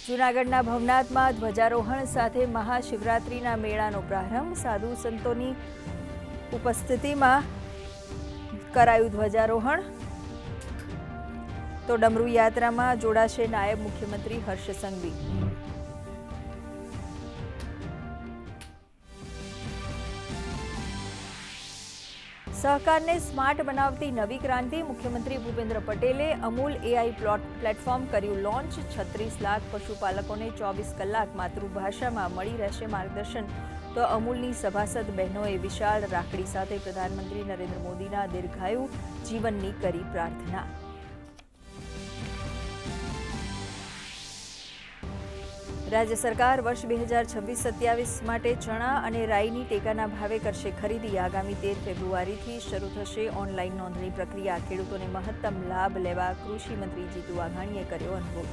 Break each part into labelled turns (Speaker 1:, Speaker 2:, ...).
Speaker 1: જૂનાગઢના ભવનાથમાં ધ્વજારોહણ સાથે મહાશિવરાત્રિના મેળાનો પ્રારંભ. સાધુ સંતોની ઉપસ્થિતિમાં કરાયું ધ્વજારોહણ. તો ડમરુ યાત્રામાં જોડાશે નાયબ મુખ્યમંત્રી હર્ષ સંઘવી. સહકારને સ્માર્ટ બનાવતી નવી ક્રાંતિ મુખ્યમંત્રી ભૂપેન્દ્ર પટેલે અમૂલ એઆઈ પ્લોટ પ્લેટફોર્મ કર્યું લોન્ચ. છત્રીસ લાખ પશુપાલકોને ચોવીસ કલાક માતૃભાષામાં મળી રહેશે માર્ગદર્શન. તો અમૂલની સભાસદ બહેનોએ વિશાળ રાખડી સાથે પ્રધાનમંત્રી નરેન્દ્ર મોદીના દીર્ઘાયુ જીવનની કરી પ્રાર્થના. રાજ્ય સરકાર વર્ષ બે હજાર છવ્વીસ સત્યાવીસ માટે ચણા અને રાઈની ટેકાના ભાવે કરશે ખરીદી. આગામી તેર ફેબ્રુઆરીથી શરૂ થશે ઓનલાઈન નોંધણી પ્રક્રિયા. ખેડૂતોને મહત્તમ લાભ લેવા કૃષિ મંત્રી જીતુ વાઘાણીએ કર્યો અનુભવ.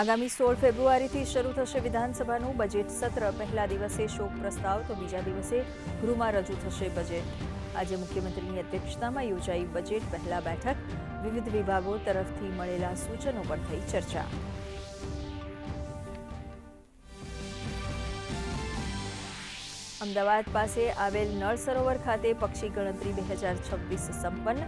Speaker 1: આગામી સોળ ફેબ્રુઆરીથી શરૂ થશે વિધાનસભાનું બજેટ સત્ર. પહેલા દિવસે શોક પ્રસ્તાવ તો બીજા દિવસે ગૃહમાં રજૂ થશે બજેટ. આજે મુખ્યમંત્રીની અધ્યક્ષતામાં યોજાઈ બજેટ પહેલા બેઠક. વિવિધ વિભાગો તરફથી મળેલા સૂચનો પર થઈ ચર્ચા. અમદાવાદ પાસે આવેલ નળ સરોવર ખાતે પક્ષી ગણતરી બે હજાર છવ્વીસ સંપન્ન.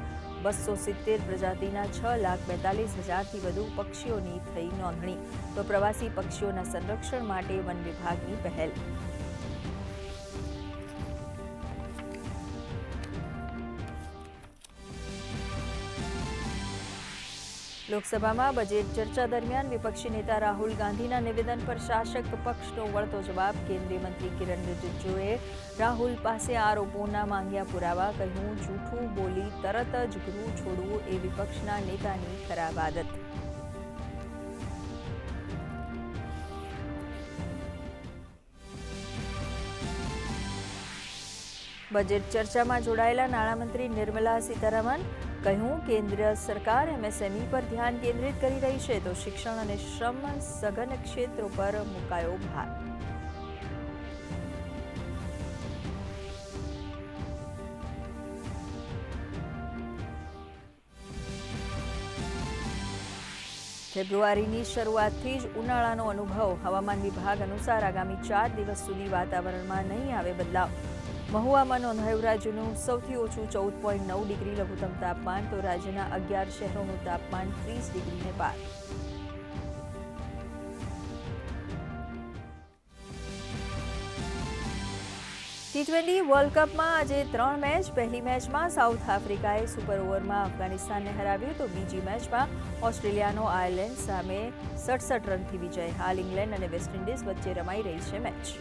Speaker 1: બસો સિત્તેર પ્રજાતિના છ લાખ બેતાલીસ હજારથી વધુ પક્ષીઓની થઈ નોંધણી. તો પ્રવાસી પક્ષીઓના સંરક્ષણ માટે વન વિભાગની પહેલ. લોકસભામાં બજેટ ચર્ચા દરમિયાન વિપક્ષી નેતા રાહુલ ગાંધીના નિવેદન પર શાસક પક્ષનો વળતો જવાબ કેન્દ્રીય મંત્રી કિરણ રિજિજુએ રાહુલ પાસે આરોપોના માંગ્યા પુરાવા કહ્યું, જૂઠું બોલી તરત જ ગૃહ છોડવું એ વિપક્ષના નેતાની ખરાબ આદત. બજેટ ચર્ચામાં જોડાયેલા નાણામંત્રી નિર્મલા સીતારામન કહ્યું, કેન્દ્ર સરકાર એમએસએમઈ પર ધ્યાન કેન્દ્રિત કરી રહી છે તો શિક્ષણ અને શ્રમ સઘન ક્ષેત્રો પર મુકાયો ભાર. ફેબ્રુઆરીની શરૂઆતથી જ ઉનાળાનો અનુભવ. હવામાન વિભાગ અનુસાર આગામી ચાર દિવસ સુધી વાતાવરણમાં નહીં આવે બદલાવ. મહુવામાં નોંધાયું રાજ્યનું સૌથી ઓછું ચૌદ પોઈન્ટ નવ ડિગ્રી લઘુત્તમ તાપમાન, તો રાજ્યના અગિયાર શહેરોનું તાપમાન ત્રીસ ડિગ્રીને પાર. ટી ટ્વેન્ટી વર્લ્ડ કપમાં આજે ત્રણ મેચ. પહેલી મેચમાં સાઉથ આફ્રિકાએ સુપર ઓવરમાં અફઘાનિસ્તાનને હરાવ્યું, તો બીજી મેચમાં ઓસ્ટ્રેલિયાનો આયર્લેન્ડ સામે સડસઠ રનથી વિજય. હાલ ઇંગ્લેન્ડ અને વેસ્ટ ઇન્ડિઝ વચ્ચે રમાઈ રહી છે મેચ.